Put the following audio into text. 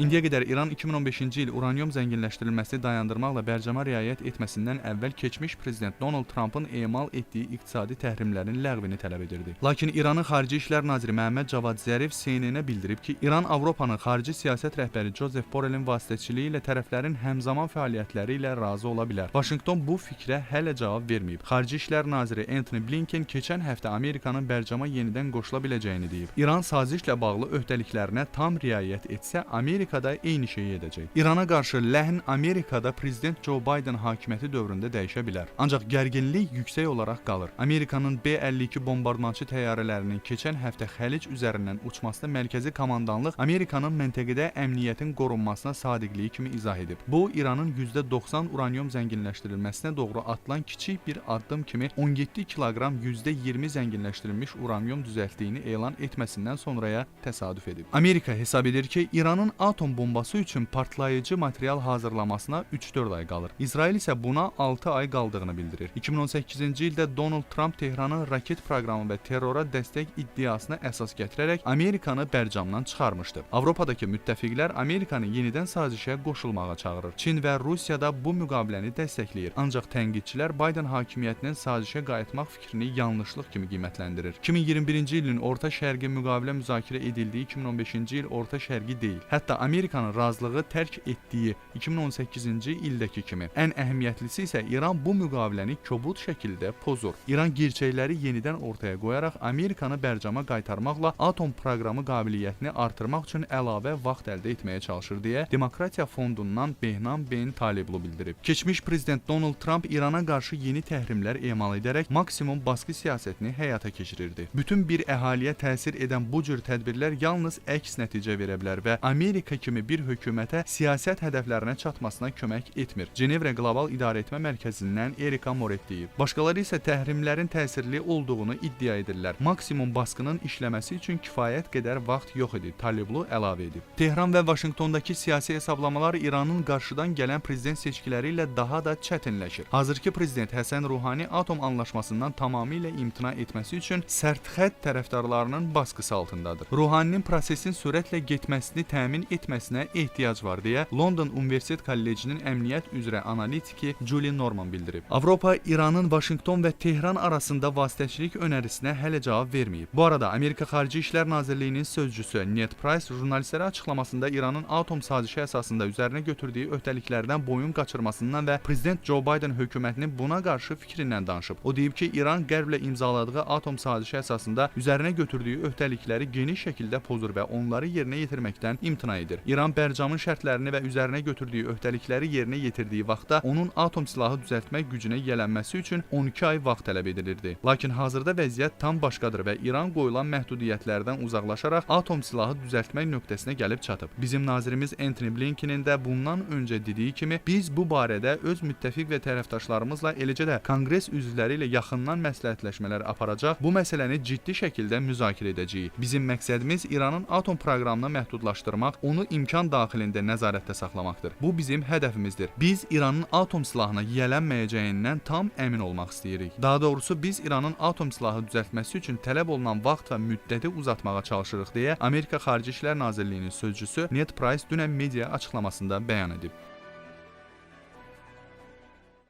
İndiyə qədər İran 2015-ci il uranyum zənginləşdirilməsini dayandırmaqla bərcama riayət etməsindən əvvəl keçmiş prezident Donald Trumpın emal etdiyi iqtisadi təhrimlərin ləğvini tələb edirdi. Lakin İranın Xarici İşlər naziri Məhəmməd Cavad Zərif CNN-ə bildirib ki, İran Avropanın xarici siyasət rəhbəri Joseph Borrellin vasitəçiliyi ilə tərəflərin həmzaman fəaliyyətləri ilə razı ola bilər. Vaşinqton bu fikrə hələ cavab verməyib. Xarici İşlər naziri Anthony Blinken keçən həftə Amerikanın bərcama yenidən qoşula biləcəyini deyib. İran sazişlə bağlı öhdəliklərinə tam riayət etsə, Amerikada eyni şeyi edəcək. İrana qarşı ləhm Amerikada prezident Joe Biden hakimiyyəti dövründə dəyişə bilər. Ancaq gərginlik yüksək olaraq qalır. Amerikanın B-52 bombardmançı təyyarələrinin keçən həftə Xəlic üzərindən uçmasına mərkəzi komandanlıq Amerikanın məntəqədə əmniyyətin qorunmasına sadiqliyi kimi izah edib. Bu İranın %90 uranyum zənginləşdirilməsinə doğru atılan kiçik bir addım kimi 17 kiloqram %20 zənginləşdirilmiş uranyum düzəltdiyini elan etməsindən sonraya təsadüf edib. Amerika hesab edir ki, İranın atom bombası üçün partlayıcı material hazırlamasına 3-4 ay qalır. İsrail isə buna 6 ay qaldığını bildirir. 2018-ci ildə Donald Trump Tehranın raket proqramı və terrora dəstək iddiasına əsas gətirərək Amerikanı bərcamdan çıxarmışdı. Avropadakı müttəfiqlər Amerikanı yenidən sazişə qoşulmağa çağırır. Çin və Rusiya da bu müqaviləni dəstəkləyir. Ancaq tənqidçilər Biden hakimiyyətinin sazişə qayıtmaq fikrini yanlışlıq kimi qiymətləndirir. 2021-ci ilin Orta Şərqi müqavilə müzakirə edildiyi 2015-ci il Orta Şərqi deyil. Hətta Amerikanın razılığı tərk etdiyi 2018-ci ildəki kimi. Ən əhəmiyyətlisi isə İran bu müqaviləni kobud şəkildə pozur. İran gerçəkləri yenidən ortaya qoyaraq Amerikanı bərcama qaytarmaqla atom proqramı qabiliyyətini artırmaq üçün əlavə vaxt əldə etməyə çalışır deyə Demokratiya Fondundan Behnam Ben Taliblu bildirib. Keçmiş prezident Donald Trump İrana qarşı yeni təhrimlər emal edərək maksimum baskı siyasətini həyata keçirirdi. Bütün bir əhaliyə təsir edən bu cür tədbirlər yalnız əks nəticə verə bilər və Amerika kimi bir hökumətə siyasət hədəflərinə çatmasına kömək etmir. Cenevre Qlobal İdarəetmə Mərkəzindən Erika Moret deyib. Başqaları isə təhrimlərin təsirli olduğunu iddia edirlər. Maksimum baskının işləməsi üçün kifayət qədər vaxt yox idi, Taliblu əlavə edib. Tehran və Vaşinqtondakı siyasi hesablamalar İranın qarşıdan gələn prezident seçkiləri ilə daha da çətinləşir. Hazırki prezident Həsən Ruhani atom anlaşmasından tamamilə imtina etməsi üçün sərtxət tərəfdarlarının baskısı altındadır. Ruhaninin prosesin sürətlə getməsini təmin etməsinə ehtiyac var deyə London Universitet Kollecinin əmniyyət üzrə analitiki Julie Norman bildirib. Avropa İranın Vaşinqton və Tehran arasında vasitəçilik önərisinə hələ cavab verməyib. Bu arada Amerika Xarici İşlər Nazirliyinin sözçüsü Ned Price jurnalistlərə açıqlamasında İranın atom sazişi əsasında üzərinə götürdüyü öhdəliklərdən boyun qaçırmasından və prezident Joe Biden hökumətinin buna qarşı fikrindən danışıb. O deyib ki, İran Qərblə imzaladığı atom sazişi əsasında üzərinə götürdüyü öhdəlikləri geniş şəkildə pozur və onları yerinə yetirməkdən imtina edir. İran bərcamın şərtlərini və üzərinə götürdüyü öhdəlikləri yerinə yetirdiyi vaxtda onun atom silahı düzəltmək gücünə yiyələnməsi üçün 12 ay vaxt tələb edilirdi. Lakin hazırda vəziyyət tam başqadır və İran qoyulan məhdudiyyətlərdən uzaqlaşaraq atom silahı düzəltmək nöqtəsinə gəlib çatıb. Bizim nazirimiz Anthony Blinkenin də bundan öncə dediyi kimi biz bu barədə öz müttəfiq və tərəfdaşlarımızla eləcə də Konqres üzvləri ilə yaxından məsləhətləşmələr aparacaq. Bu məsələni ciddi şəkildə müzakirə edəcəyik. Bizim məqsədimiz İranın atom proqramını məhdudlaşdırmaq, onu imkan daxilində nəzarətdə saxlamaqdır. Bu bizim hədəfimizdir. Biz İranın atom silahına yiyələnməyəcəyindən tam əmin olmaq istəyirik. Daha doğrusu biz İranın atom silahı düzəltməsi üçün tələb olunan vaxt və müddəti uzatmağa çalışırıq deyə Amerika Xarici İşlər Nazirliyinin sözçüsü Ned Price dünən media açıqlamasında bəyan edib.